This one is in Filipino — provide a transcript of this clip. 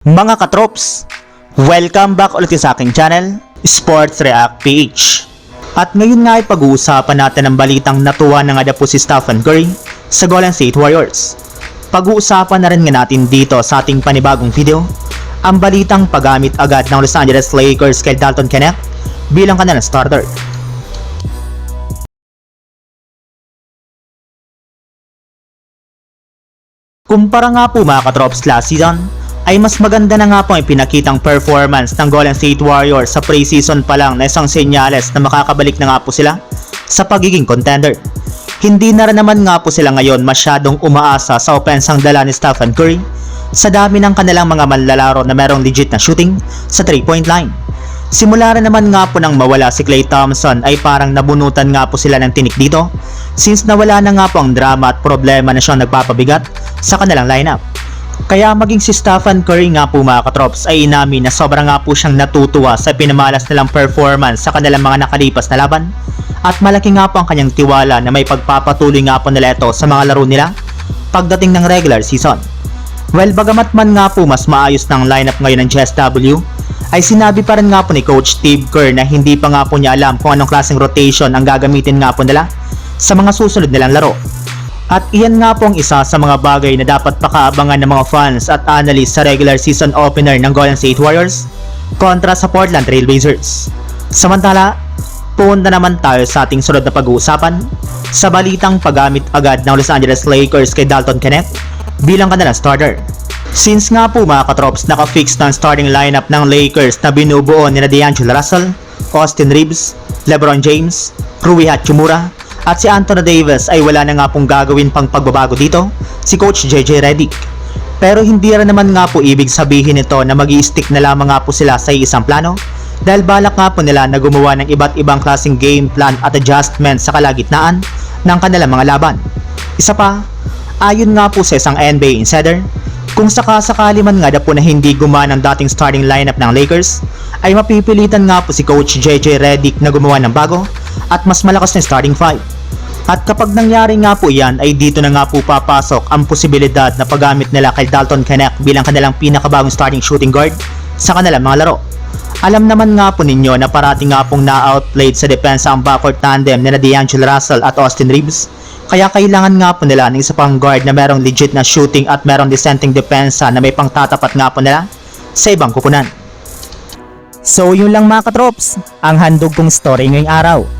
Mga katrops, welcome back ulit sa aking channel, Sports React PH. At ngayon nga ay pag-uusapan natin ang balitang natuwa na nga po si Stephen Curry sa Golden State Warriors. Pag-uusapan na rin nga natin dito sa ating panibagong video, ang balitang paggamit agad ng Los Angeles Lakers kay Dalton Kenneth bilang kanilang starter. Kumpara nga po mga katrops last season, ay mas maganda na nga po ang pinakitang performance ng Golden State Warriors sa preseason pa lang na isang senyales na makakabalik na nga po sila sa pagiging contender. Hindi na rin naman nga po sila ngayon masyadong umaasa sa opensang dala ni Stephen Curry sa dami ng kanilang mga manlalaro na merong legit na shooting sa 3-point line. Simula rin naman nga po nang mawala si Klay Thompson ay parang nabunutan nga po sila ng tinik dito since nawala na nga po ang drama at problema na siyang nagpapabigat sa kanilang lineup. Kaya maging si Stephen Curry nga po mga katrops ay inamin na sobrang nga po siyang natutuwa sa pinamalas nilang performance sa kanilang mga nakalipas na laban at malaki nga po ang kanyang tiwala na may pagpapatuloy nga po nila ito sa mga laro nila pagdating ng regular season. Well, bagamat man nga po mas maayos ng lineup ngayon ng GSW, ay sinabi pa rin nga po ni Coach Steve Kerr na hindi pa nga po niya alam kung anong klaseng rotation ang gagamitin nga po nila sa mga susunod nilang laro. At iyan nga po ang isa sa mga bagay na dapat pakaabangan ng mga fans at analysts sa regular season opener ng Golden State Warriors kontra sa Portland Trail Blazers. Samantala, punta naman tayo sa ating sunod na pag-uusapan sa balitang paggamit agad ng Los Angeles Lakers kay Dalton Kenneth bilang kanilang starter. Since nga po mga katrops naka-fix na ang starting lineup ng Lakers na binubuo ni D'Angelo Russell, Austin Reeves, LeBron James, Rui Hachimura, at si Anthony Davis ay wala na nga pong gagawin pang pagbabago dito, si Coach JJ Redick. Pero hindi rin naman nga po ibig sabihin nito na mag stick na lamang nga po sila sa isang plano dahil balak nga po nila na gumawa ng iba't ibang klaseng game plan at adjustment sa kalagitnaan ng kanilang mga laban. Isa pa, ayon nga po sa isang NBA insider, kung sakasakali man nga na po na hindi gumana ang dating starting lineup ng Lakers, ay mapipilitan nga po si Coach JJ Redick na gumawa ng bago at mas malakas na starting five. At kapag nangyari nga po yan ay dito na nga po papasok ang posibilidad na paggamit nila kay Dalton Kenneth bilang kanilang pinakabagong starting shooting guard sa kanilang mga laro. Alam naman nga po ninyo na parati nga pong na-outplayed sa depensa ang backcourt tandem ni D'Angelo Russell at Austin Reeves kaya kailangan nga po nila ng isa pang guard na merong legit na shooting at merong dissenting depensa na may pangtatapat nga po nila sa ibang kupunan. So yun lang mga katrops, ang handog kong story ngayong araw.